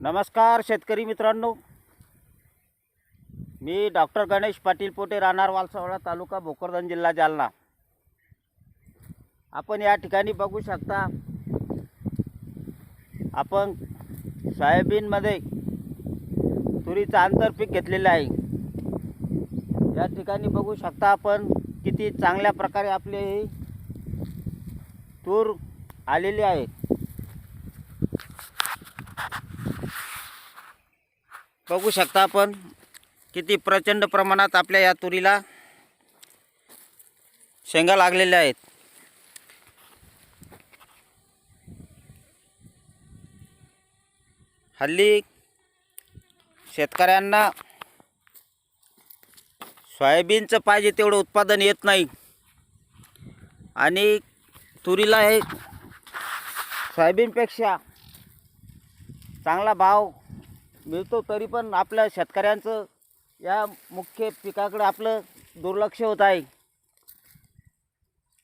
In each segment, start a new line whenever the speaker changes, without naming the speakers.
नमस्कार शेतकरी मित्रांनो. मी डॉक्टर गणेश पाटील पोटे राहणार वालसावळा तालुका भोकरदन जिल्हा जालना. आपण या ठिकाणी बघू शकता आपण सोयाबीनमध्ये तुरीचं आंतरपीक घेतलेलं आहे. या ठिकाणी बघू शकता आपण किती चांगल्या प्रकारे आपले तूर आलेली आहे. बघू शकता आपण किती प्रचंड प्रमाणात आपल्या या तुरीला शेंगा लागलेल्या आहेत. हल्ली शेतकऱ्यांना सोयाबीनचं पाहिजे तेवढं उत्पादन येत नाही. आणि तुरीला हे सोयाबीनपेक्षा चांगला भाव मिळतो तरी पण आपल्या शेतकऱ्यांचं या मुख्य पिकाकडं आपलं दुर्लक्ष होत आहे.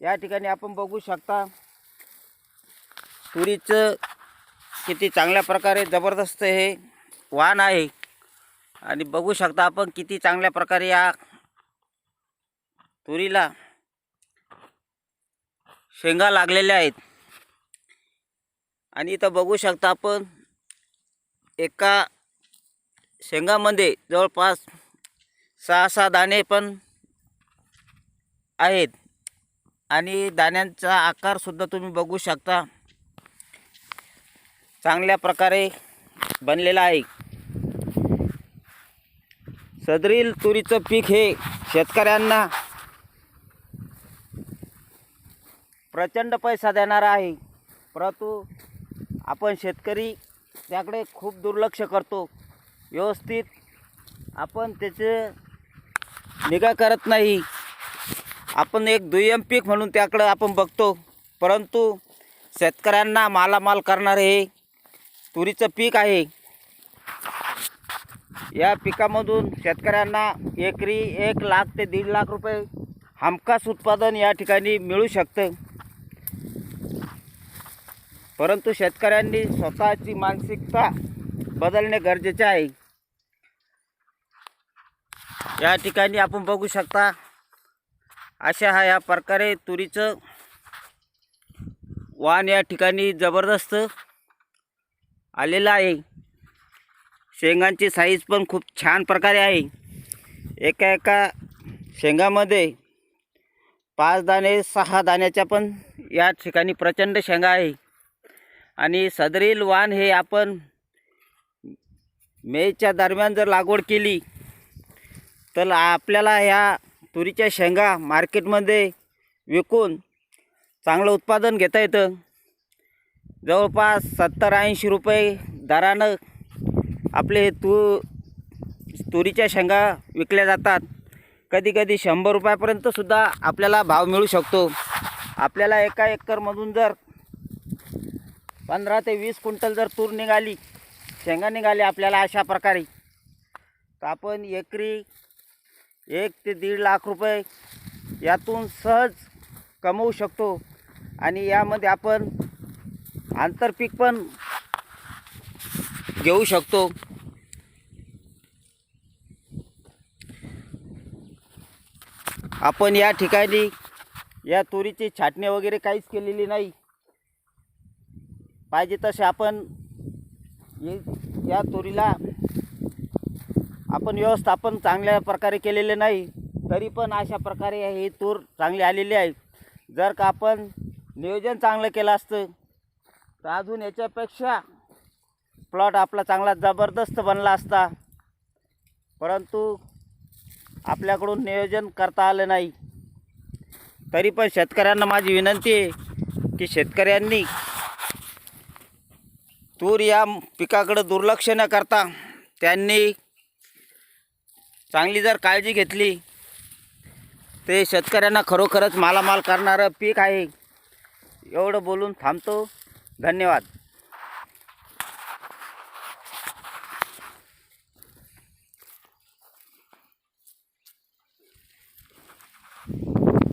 या ठिकाणी आपण बघू शकता तुरीचं किती चांगल्या प्रकारे जबरदस्त हे वाहन आहे. आणि बघू शकता आपण किती चांगल्या प्रकारे या तुरीला शेंगा लागलेल्या आहेत. आणि इथं बघू शकता आपण एका शेंगामध्ये जवळपास सहा सहा दाणे पण आहेत. आणि दाण्यांचा आकारसुद्धा तुम्ही बघू शकता. चांगल्या प्रकारे बनलेला आहे. सदरील तुरीचं पीक हे शेतकऱ्यांना प्रचंड पैसा देणारा आहे. परंतु आपण शेतकरी त्याकडे खूप दुर्लक्ष करतो. व्यवस्थित. आपण त्याचे निगा करत नाही. आपण एक दुय्यम पीक म्हणून त्याकडं आपण बघतो. परंतु शेतकऱ्यांना मालामाल करणारे हे तुरीचं पीक आहे. या पिकामधून शेतकऱ्यांना एकरी एक लाख ते दीड लाख रुपये हमखास उत्पादन या ठिकाणी मिळू शकतं. परंतु शेतकऱ्यांनी स्वतःची मानसिकता बदलणे गरजेचे आहे. या ठिकाणी आपण बघू शकता अशा हा या प्रकारे तुरीचं वाण या ठिकाणी जबरदस्त आलेलं आहे. शेंगांची साईज पण खूप छान प्रकारे आहे. एका एका शेंगामध्ये पाच दाणे सहा दाण्याच्या पण या ठिकाणी प्रचंड शेंगा आहे. आणि सदरील वाण हे आपण मेच्या दरम्यान जर लागवड केली तर आपल्याला ह्या तुरीच्या शेंगा मार्केटमध्ये विकून चांगलं उत्पादन घेता येतं. जवळपास सत्तर ऐंशी रुपये दरानं आपले तू तुरीच्या शेंगा विकल्या जातात. कधी कधी शंभर रुपयापर्यंतसुद्धा आपल्याला भाव मिळू शकतो. आपल्याला एका एकरमधून जर पंधरा ते वीस क्विंटल जर तूर निघाली शेंगा निघाली आपल्याला अशा प्रकारे. तर आपण एकरी एक ते दीड लाख रुपये यातून सहज कमवू शकतो. आणि यामध्ये आपण आंतरपीक पण घेऊ शकतो. आपण या ठिकाणी या तुरीची छाटणी वगैरे काहीच केलेली नाही. पाहिजे तसे आपण या तुरीला आपण व्यवस्थापन चांगल्या प्रकारे केलेले नाही तरी पण अशा प्रकारे ही तूर चांगली आलेली आहे जर का आपण नियोजन चांगलं केलं असतं तर अजून याच्यापेक्षा प्लॉट आपला चांगला जबरदस्त बनला असता. परंतु आपल्याकडून नियोजन करता आलं नाही. तरी पण शेतकऱ्यांना माझी विनंती आहे की शेतकऱ्यांनी तूर या पिकाकडं दुर्लक्ष न करता त्यांनी चांगली जर काळजी घेतली ते शेतकऱ्यांना खरोखरच मालामाल करणारं पीक आहे. एवढं बोलून थांबतो. धन्यवाद.